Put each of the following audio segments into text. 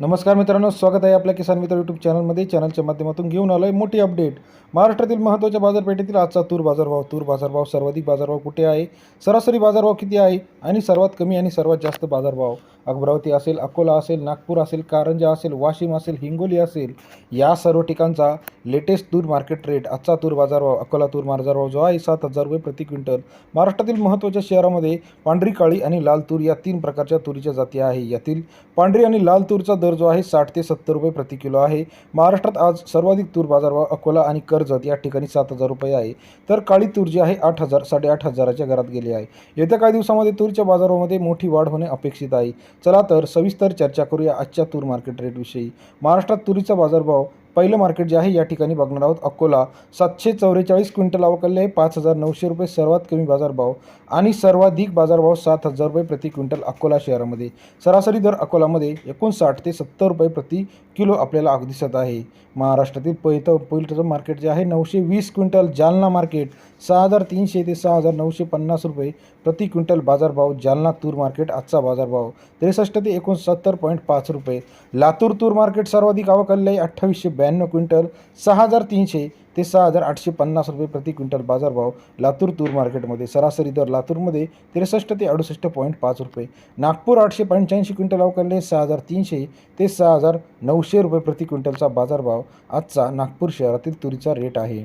नमस्कार मित्रांनो स्वागत आहे आपल्या किसान मित्र यूट्यूब चॅनलमध्ये चॅनलच्या माध्यमातून घेऊन आलो आहे मोठी अपडेट महाराष्ट्रातील महत्त्वाच्या बाजारपेठेतील आजचा तूर बाजारभाव तूर बाजारभाव सर्वाधिक बाजारभाव कुठे आहे? सरासरी बाजारभाव किती आहे? आणि सर्वात कमी आणि सर्वात जास्त बाजारभाव? अमरावती असेल अकोला असेल नागपूर असेल कारंजा असेल वाशिम असेल हिंगोली असेल या सर्व ठिकाणचा लेटेस्ट तूर मार्केट रेट आजचा तूर बाजारभाव अकोला तूर बाजारभाव जो आहे सात हजार रुपये प्रति क्विंटल. महाराष्ट्रातील महत्त्वाच्या शहरामध्ये पांढरी काळी आणि लाल तूर या तीन प्रकारच्या तुरीच्या जाती आहे. यातील पांढरी आणि लाल तूरचा दर जो आहे साठ ते सत्तर रुपये प्रति किलो आहे. महाराष्ट्रात आज सर्वाधिक तूर बाजारभाव अकोला आणि कर्जत या ठिकाणी सात हजार रुपये आहे. तर काळी तूर जी आहे आठ हजार साडेआठ हजाराच्या घरात गेली आहे. येत्या काही दिवसामध्ये तूरच्या बाजारामध्ये मोठी वाढ होणे अपेक्षित आहे. चला तर सविस्तर चर्चा करूया आजच्या तूर मार्केट रेटविषयी महाराष्ट्रात तुरीचा बाजारभाव पहिलं मार्केट जे आहे या ठिकाणी बघणार आहोत. अकोला सातशे चौवेचाळीस क्विंटल अवकलले पाच हजार नऊशे रुपये सर्वात कमी बाजारभाव आणि सर्वाधिक बाजारभाव सात हजार रुपये प्रति क्विंटल अकोला शहरामध्ये. सरासरी दर अकोलामध्ये एकोणसाठ ते सत्तर रुपये प्रति किलो आपल्याला दिसत आहे. महाराष्ट्रातील पहिलं पहिलं मार्केट जे आहे नऊशे वीस क्विंटल. जालना मार्केट सहा हजार तीनशे ते सहा हजार नऊशे पन्नास रुपये प्रति क्विंटल बाजारभाव. जालना तूर मार्केट आजचा बाजारभाव त्रेसष्ट ते एकोणसत्तर पॉईंट पाच रुपये. लातूर तूर मार्केट सर्वाधिक आवकले अठ्ठावीसशे ब्याण्णव क्विंटल सहा हजार तीनशे ते सहा हजार आठशे पन्नास रुपये प्रति क्विंटल बाजारभाव लातूर तूर मार्केटमध्ये. सरासरी दर लातूरमध्ये त्रेसष्ट ते अडुसष्ट पॉईंट पाच रुपये. नागपूर आठशे पंच्याऐंशी क्विंटल अवकलले सहा हजार तीनशे ते सहा हजार नऊशे रुपये प्रति क्विंटलचा बाजारभाव. आजचा नागपूर शहरातील तुरीचा रेट आहे.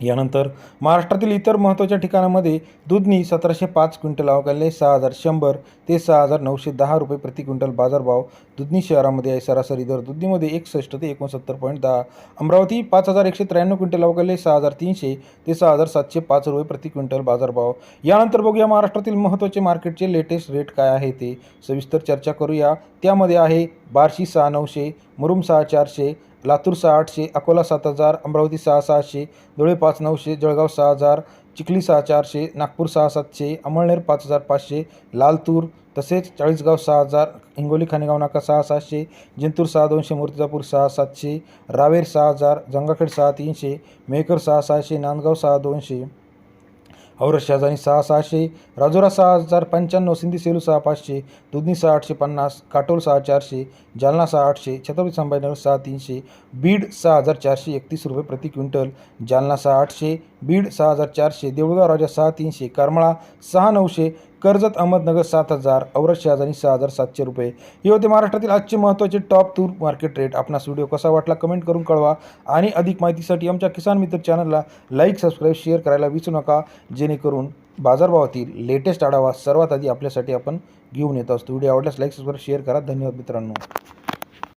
यानंतर महाराष्ट्रातील इतर महत्त्वाच्या ठिकाणामध्ये दुधनी सतराशे पाच क्विंटल अवकाले सहा हजार शंभर ते सहा हजार नऊशे दहा रुपये प्रति क्विंटल बाजारभाव दुधनी शहरामध्ये आहे. सरासरी दर दुधनीमध्ये एकसष्ट ते एकोणसत्तर पॉईंट दहा. अमरावती पाच हजार एकशे त्र्याण्णव क्विंटल अवकाले सहा हजार तीनशे ते सहा हजार सातशे पाच रुपये प्रति क्विंटल बाजारभाव. यानंतर बघूया महाराष्ट्रातील महत्त्वाचे मार्केटचे लेटेस्ट रेट काय आहे ते. सविस्तर चर्चा करूया. त्यामध्ये आहे बार्शी सहा नऊशे मुरुम सहा चारशे लातूर सहा आठशे अकोला सात हजार अमरावती सहा सहाशे धुळे पाच नऊशे जळगाव सहा हजार चिखली सहा चारशे नागपूर सहा सातशे अमळनेर पाच हजार पाचशे लालतूर तसेच चाळीसगाव सहा हजार हिंगोली खानेगाव नाका सहा सहाशे जिंतूर सहा दोनशे मूर्तिजापूर सहा सातशे रावेर सहा हजार जंगाखेड सहा तीनशे मेहकर सहा सहाशे नांदगाव सहा दोनशे. औरशाजानी सहा सहाशे राजोरा सहा हजार पंच्याण्णव सिंधी सेलू सहा पाचशे दुधनी सहा आठशे पन्नास काटोल सहा चारशे जालना सहा आठशे छत्रपती संभाजीनगर सहा तीनशे बीड सहा हजार चारशे एकतीस रुपये प्रति क्विंटल जालना सहा आठशे बीड सहा हजार चारशे देऊळगाव राजा सहा तीनशे करमाळा सहा नऊशे कर्जत अहमदनगर सात हजार औरत शहाजानी सहा हजार सातशे रुपये. हे होते महाराष्ट्रातील आजचे महत्त्वाचे टॉप टूर मार्केट रेट आपणास व्हिडिओ कसा वाटला कमेंट करून कळवा. आणि अधिक माहितीसाठी आमच्या किसान मित्र चॅनलला लाईक सबस्क्राईब शेअर करायला विसरू नका. जेणेकरून बाजारभावातील लेटेस्ट आढावा सर्वात आधी आपल्यासाठी आपण घेऊन येत असतो. व्हिडिओ आवडल्यास लाईक सबस्क्राईब शेअर करा. धन्यवाद मित्रांनो.